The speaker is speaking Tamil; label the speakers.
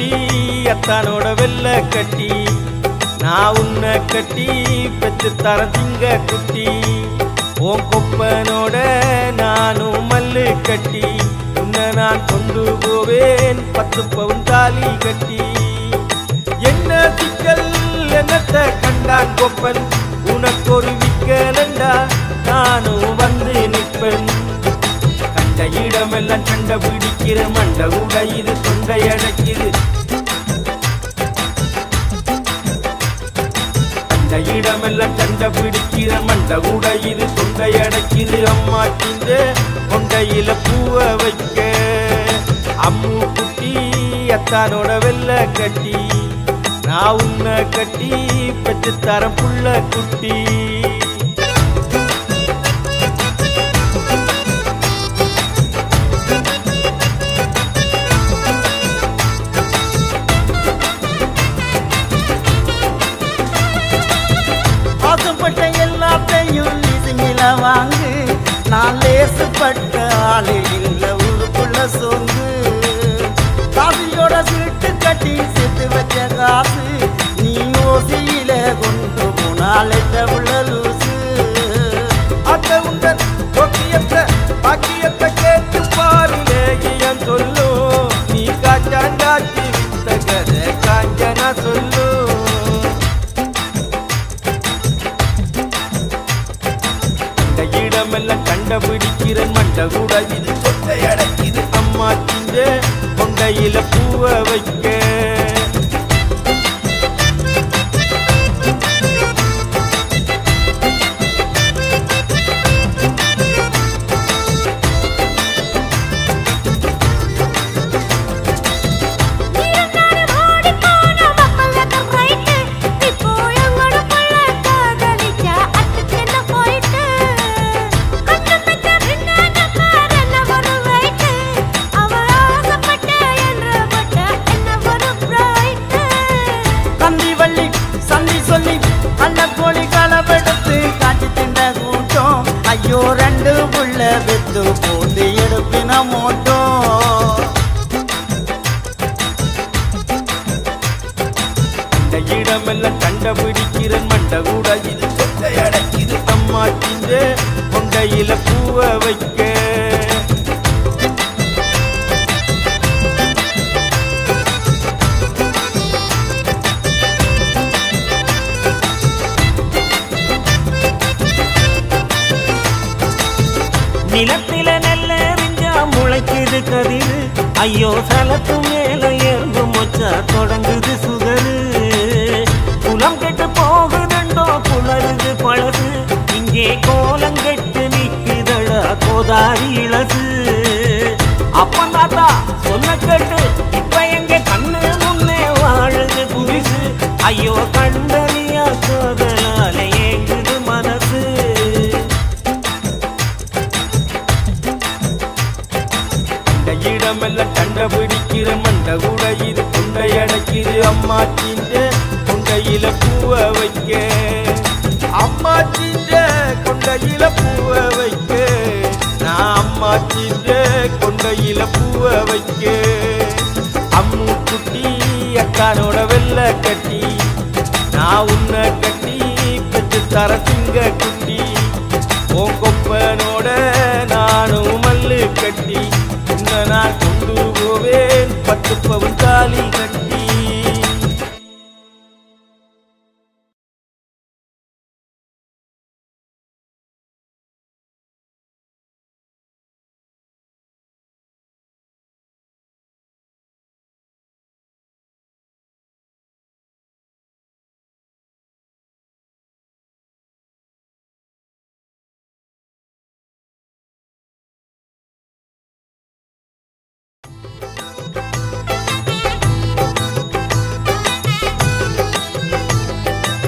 Speaker 1: கட்டி அத்தானோட வெள்ள கட்டி. நான் உன்னை கட்டி பெற்று தர திங்க குட்டி. ஓம் கொப்பனோட நானும் மல்லு கட்டி. உன்னை நான் கொண்டு போவேன் பத்து பவுன் தாலி கட்டி. என்ன சிக்கல் என்னத்த கண்டான் கொப்பன்? உனக்கு ஒரு விக்கலண்டா நானும் வந்து நிற்பன். கண்ட இடமெல்லாம் கண்ட பிடிக்கிற மண்ட உடையுது தொண்டை அடைக்குது கண்ட இடமெல்லாம் கண்ட பிடிக்கிற மண்ட உடையுது தொண்டை அடைக்குது அம்மா கொண்டையில பூவ வைக்க. அம்மு குட்டி அத்தானோட வெள்ள கட்டி நான் உன்னை கட்டி பெற்று தரம் புள்ள குட்டி.
Speaker 2: நான்
Speaker 1: மெல்ல இடமெல்லாம் கண்டபிடிக்கிற மண்ட கூட இது கொண்டை அடைக்குது அம்மா திங்க கொண்டையில பூவை வைக்க. இடமெல்லாம் கண்டபிடிக்கிறன் மண்ட கூட இது கொண்டை அடைக்குது அம்மா கொண்டையில பூவ வைக்க.
Speaker 3: நிலத்தில நல்ல எறிஞ்சா முளைக்குது கதிர். ஐயோ சலத்து மேல ஏறும் மொச்சா தொடங்குது புலருது பழசு இங்கே கோலம் கெட்டு நிக்குதடா கோதாரி இளசு அப்பன் தாத்தா சொன்ன கேட்டு இப்ப எங்க கண்ணு முன்னே வாழுது புரிசு ஐயோ கண்டறியா சோதனால ஏங்குது மனசு.
Speaker 1: இந்த இடமெல்லாம் கண்டபிடிக்கிற மண்ட கூட இது கொண்டை அடைக்குது அம்மா திங்க கொண்டையில பூவ வைக்க. கொண்டையில பூவ வைக்க. அம்மு குட்டி அக்கானோட வெள்ள கட்டி. நான் உன்னை கட்டி பெற்று தர திங்க குட்டி. உன் கொப்பனோட நானும் மல்லு கட்டி. உன்னை நான் கொண்டு போவேன் பத்து பவுன் தாலி கட்டி.